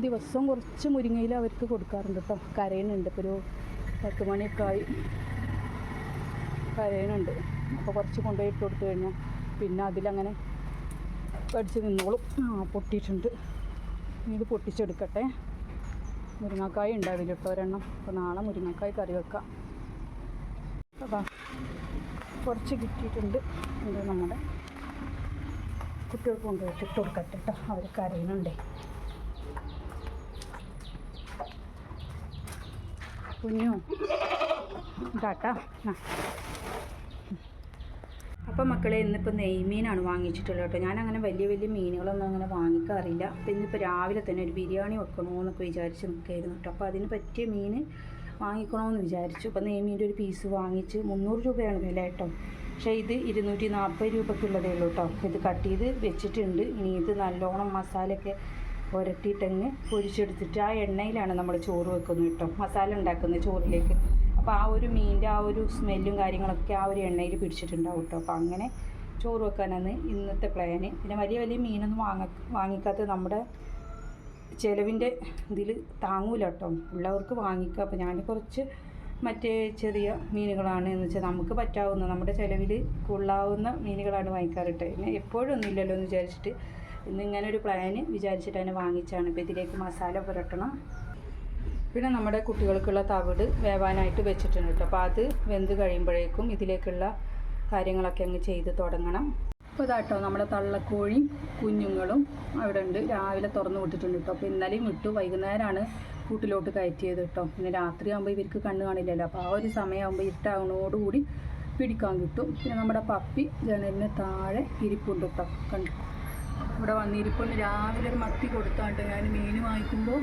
ദിവസം കുറച്ച് മുരിങ്ങയിൽ അവർക്ക് കൊടുക്കാറുണ്ട് കേട്ടോ. കരയണുണ്ട് ഇപ്പോൾ ഒരു പത്ത് മണിയൊക്കെ ആയി. കരയണുണ്ട് അപ്പോൾ കുറച്ച് കൊണ്ടുപോയി ഇട്ട് കൊടുത്തു കഴിഞ്ഞാൽ പിന്നെ അതിലങ്ങനെ കടിച്ച് നിന്നോളും. ആ പൊട്ടിയിട്ടുണ്ട്. ഇത് പൊട്ടിച്ചെടുക്കട്ടെ. മുരിങ്ങക്കായ ഉണ്ട് അതിൽ കേട്ടോ ഒരെണ്ണം. അപ്പോൾ നാളെ മുരിങ്ങക്കായ കറി വെക്കാം. അതാ. കുറച്ച് കിട്ടിയിട്ടുണ്ട്. ഇത് നമ്മുടെ കുട്ടികൾക്ക് കൊണ്ടുപോയിട്ട് ഇട്ട് കൊടുക്കട്ടെ കേട്ടോ. അവർ കരയുന്നുണ്ടേ. കുഞ്ഞു. ഇതാട്ടാ. അപ്പം മക്കളെ ഇന്നിപ്പോൾ നെയ്മീനാണ് വാങ്ങിച്ചിട്ടുള്ളത് കേട്ടോ. ഞാൻ അങ്ങനെ വലിയ വലിയ മീനുകളൊന്നും അങ്ങനെ വാങ്ങിക്കാറില്ല. അപ്പം ഇന്നിപ്പോൾ രാവിലെ തന്നെ ഒരു ബിരിയാണി വെക്കണമെന്നൊക്കെ വിചാരിച്ച് നിൽക്കായിരുന്നു കേട്ടോ. അപ്പോൾ അതിന് പറ്റിയ മീൻ വാങ്ങിക്കണമെന്ന് വിചാരിച്ചു. അപ്പോൾ നെയ്മീന്റെ ഒരു പീസ് വാങ്ങിച്ച് മുന്നൂറ് രൂപയാണ് വില കേട്ടോ. പക്ഷേ ഇത് ഇരുന്നൂറ്റി നാൽപ്പത് രൂപയ്ക്കുള്ളതേ ഉള്ളൂ കേട്ടോ. ഇത് കട്ട് ചെയ്ത് വെച്ചിട്ടുണ്ട്. ഇനി ഇത് നല്ലോണം മസാലയൊക്കെ പുരട്ടിയിട്ടങ്ങ് പൊരിച്ചെടുത്തിട്ട് ആ എണ്ണയിലാണ് നമ്മൾ ചോറ് വെക്കുന്നത് കേട്ടോ. മസാല ഉണ്ടാക്കുന്നത് ചോറിലേക്ക്. അപ്പോൾ ആ ഒരു മീനിന്റെ ആ ഒരു സ്മെല്ലും കാര്യങ്ങളൊക്കെ ആ ഒരു എണ്ണയിൽ പിടിച്ചിട്ടുണ്ടാവും കേട്ടോ. അപ്പോൾ അങ്ങനെ ചോറ് വെക്കാനാണ് ഇന്നത്തെ പ്ലാന് പിന്നെ വലിയ വലിയ മീനൊന്നും വാങ്ങ വാങ്ങിക്കാത്ത നമ്മുടെ ചിലവിന്റെ ഇതിൽ താങ്ങൂല കേട്ടോ. ഉള്ളവർക്ക് വാങ്ങിക്കുക അപ്പോൾ ഞാൻ കുറച്ച് മറ്റേ ചെറിയ മീനുകളാണ് എന്ന് വെച്ചാൽ നമുക്ക് പറ്റാവുന്ന നമ്മുടെ ചിലവിൽ കൊള്ളാവുന്ന മീനുകളാണ് വാങ്ങിക്കാറ് കേട്ടോ. പിന്നെ എപ്പോഴും ഒന്നുമില്ലല്ലോ എന്ന് വിചാരിച്ചിട്ട് ഇന്ന് ഇങ്ങനെ ഒരു പ്ലാന് വിചാരിച്ചിട്ട് അതിനെ വാങ്ങിച്ചാണ്. ഇപ്പോൾ ഇതിലേക്ക് മസാല പുരട്ടണം. പിന്നെ നമ്മുടെ കുട്ടികൾക്കുള്ള തവിട് വേവാനായിട്ട് വെച്ചിട്ടുണ്ട് കേട്ടോ. അപ്പോൾ അത് വെന്ത് കഴിയുമ്പോഴേക്കും ഇതിലേക്കുള്ള കാര്യങ്ങളൊക്കെ അങ്ങ് ചെയ്ത് തുടങ്ങണം. അപ്പോൾ ഇതാട്ടോ നമ്മുടെ തള്ളക്കോഴിയും കുഞ്ഞുങ്ങളും അവിടെ ഉണ്ട്. രാവിലെ തുറന്നു വിട്ടിട്ടുണ്ട് കേട്ടോ. അപ്പോൾ ഇന്നലെയും വിട്ടു വൈകുന്നേരമാണ് കൂട്ടിലോട്ട് കയറ്റിയത് കേട്ടോ. പിന്നെ രാത്രി ആകുമ്പോൾ ഇവർക്ക് കണ്ണ് കാണില്ലല്ലോ. അപ്പോൾ ആ ഒരു സമയമാകുമ്പോൾ ഇരുട്ടാവുന്നതോടുകൂടി പിടിക്കാൻ കിട്ടും. പിന്നെ നമ്മുടെ പപ്പി ജനലിന് താഴെ ഇരിപ്പുണ്ട് കേട്ടോ. കണ്ടു? ഇവിടെ വന്നിരിപ്പുണ്ട്. രാവിലെ ഒരു മത്തി കൊടുത്താണ്ട് ഞാൻ മീൻ വാങ്ങിക്കുമ്പോൾ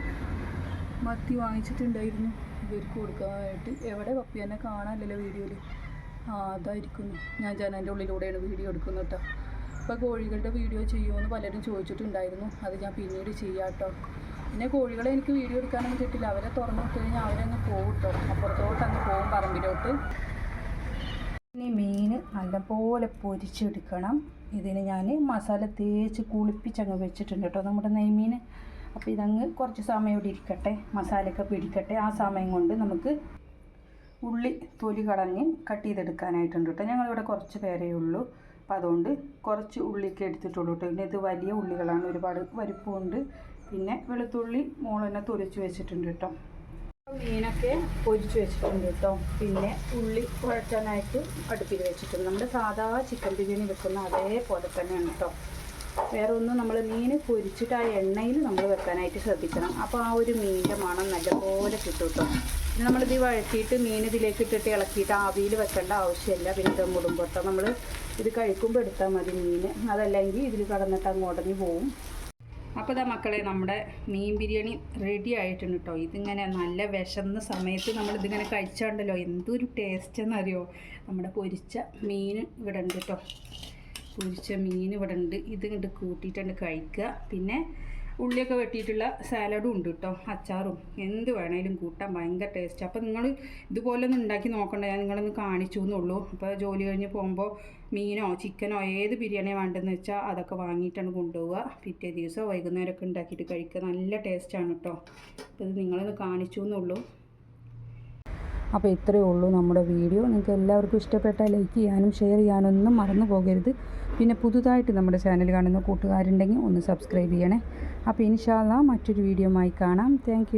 മത്തി വാങ്ങിച്ചിട്ടുണ്ടായിരുന്നു. ഇവർക്ക് കൊടുക്കാനായിട്ട്. എവിടെ പപ്പി? എന്നെ കാണാനില്ലല്ലോ വീഡിയോയിൽ ആ അതായിരിക്കുന്നു. ഞാൻ ജനലിന്റെ ഉള്ളിലൂടെയാണ് വീഡിയോ എടുക്കുന്നത് കേട്ടോ. അപ്പോൾ കോഴികളുടെ വീഡിയോ ചെയ്യുമെന്ന് പലരും ചോദിച്ചിട്ടുണ്ടായിരുന്നു. അത് ഞാൻ പിന്നീട് ചെയ്യാം കേട്ടോ. പിന്നെ കോഴികളെ എനിക്ക് വീഡിയോ എടുക്കാനൊന്നും കിട്ടില്ല. അവരെ തുറന്നു വിട്ട് കഴിഞ്ഞാൽ അവരങ്ങ് പോകും കേട്ടോ. അപ്പുറത്തോട്ട് അങ്ങ് പോകും പറമ്പിലോട്ട്. ഇനി മീൻ നല്ലപോലെ പൊരിച്ചെടുക്കണം. ഇതിന് ഞാൻ മസാല തേച്ച് കുളിപ്പിച്ചങ്ങ് വെച്ചിട്ടുണ്ട് കേട്ടോ നമ്മുടെ നെയ്മീൻ. അപ്പോൾ ഇതങ്ങ് കുറച്ച് സമയം ഇവിടെ ഇരിക്കട്ടെ. മസാലയൊക്കെ പിടിക്കട്ടെ. ആ സമയം കൊണ്ട് നമുക്ക് ഉള്ളി തൊലി കളഞ്ഞ് കട്ട് ചെയ്തെടുക്കാനായിട്ടുണ്ട് കേട്ടോ. ഞങ്ങളിവിടെ കുറച്ച് പേരേ ഉള്ളൂ. അപ്പോൾ അതുകൊണ്ട് കുറച്ച് ഉള്ളിയൊക്കെ എടുത്തിട്ടുള്ളൂ കേട്ടോ. ഇത് വലിയ ഉള്ളികളാണ്. ഒരുപാട് വരിപ്പുണ്ട് പിന്നെ വെളുത്തുള്ളി മോളെന്നെ തൊലിച്ച് വെച്ചിട്ടുണ്ട് കേട്ടോ. മീനൊക്കെ പൊരിച്ച് വെച്ചിട്ടുണ്ട് കേട്ടോ. പിന്നെ ഉള്ളി കുഴച്ചാനായിട്ട് അടുപ്പിൽ വെച്ചിട്ടുണ്ട്. നമ്മുടെ സാധാ ചിക്കൻ ബിരിയാണി വെക്കുന്ന അതേപോലെ തന്നെയാണ് കേട്ടോ. വേറെ ഒന്നും നമ്മൾ മീൻ പൊരിച്ചിട്ട് ആ എണ്ണയിൽ നമ്മൾ വെക്കാനായിട്ട് ശ്രദ്ധിക്കണം. അപ്പോൾ ആ ഒരു മീനിന്റെ മണം നല്ലപോലെ കിട്ടും കേട്ടോ. പിന്നെ നമ്മളിത് വഴറ്റിയിട്ട് മീൻ ഇതിലേക്ക് ഇട്ടിട്ട് ഇളക്കിയിട്ട് ആവിയിൽ വെക്കേണ്ട ആവശ്യമില്ല. പിന്നെ ദം ഇടുമ്പോൾ നമ്മൾ ഇത് കഴിക്കുമ്പോൾ എടുത്താൽ മതി മീൻ. അതല്ലെങ്കിൽ ഇതിൽ കടന്നിട്ട് അങ്ങ് ഉടഞ്ഞു പോവും. അപ്പോൾ ഇതാ മക്കളെ നമ്മുടെ മീൻ ബിരിയാണി റെഡി ആയിട്ടുണ്ട് കേട്ടോ ഇതിങ്ങനെ നല്ല വിശന്ന സമയത്ത് നമ്മൾ ഇതിങ്ങനെ കഴിച്ചാണ്ടല്ലോ. എന്തൊരു ടേസ്റ്റ് എന്നറിയോ നമ്മുടെ പൊരിച്ച മീൻ ഇവിടെ ഉണ്ട് കേട്ടോ പൊരിച്ച മീൻ ഇവിടെ ഉണ്ട് ഇത് കൂട്ടിയിട്ടുണ്ട് കഴിക്കുക പിന്നെ ഉള്ളിയൊക്കെ വെട്ടിയിട്ടുള്ള സാലഡും ഉണ്ട് കേട്ടോ അച്ചാറും. എന്ത് വേണേലും കൂട്ടാൻ ഭയങ്കര ടേസ്റ്റ് അപ്പോൾ നിങ്ങൾ ഇതുപോലെ ഒന്ന് ഉണ്ടാക്കി നോക്കണ്ട ഞാൻ നിങ്ങളൊന്ന് കാണിച്ചു എന്നുള്ളൂ അപ്പോൾ ജോലി കഴിഞ്ഞ് പോകുമ്പോൾ മീനോ ചിക്കനോ ഏത് ബിരിയാണി വേണ്ടതെന്ന് വെച്ചാൽ അതൊക്കെ വാങ്ങിയിട്ടാണ് കൊണ്ടുപോവുക. പിറ്റേ ദിവസം വൈകുന്നേരമൊക്കെ ഉണ്ടാക്കിയിട്ട് കഴിക്കുക. നല്ല ടേസ്റ്റാണ് കേട്ടോ ഇത് നിങ്ങളൊന്ന് കാണിച്ചു എന്നുള്ളൂ അപ്പോൾ ഇത്രയേ ഉള്ളൂ നമ്മുടെ വീഡിയോ. നിങ്ങൾക്ക് എല്ലാവർക്കും ഇഷ്ടപ്പെട്ട ലൈക്ക് ചെയ്യാനും ഷെയർ ചെയ്യാനും ഒന്നും മറന്നു പോകരുത്. പിന്നെ പുതുതായിട്ട് നമ്മുടെ ചാനൽ കാണുന്ന കൂട്ടുകാരുണ്ടെങ്കിൽ ഒന്ന് സബ്സ്ക്രൈബ് ചെയ്യണേ. അപ്പോൾ ഇൻഷാല്ല മറ്റൊരു വീഡിയോ ആയി കാണാം. താങ്ക്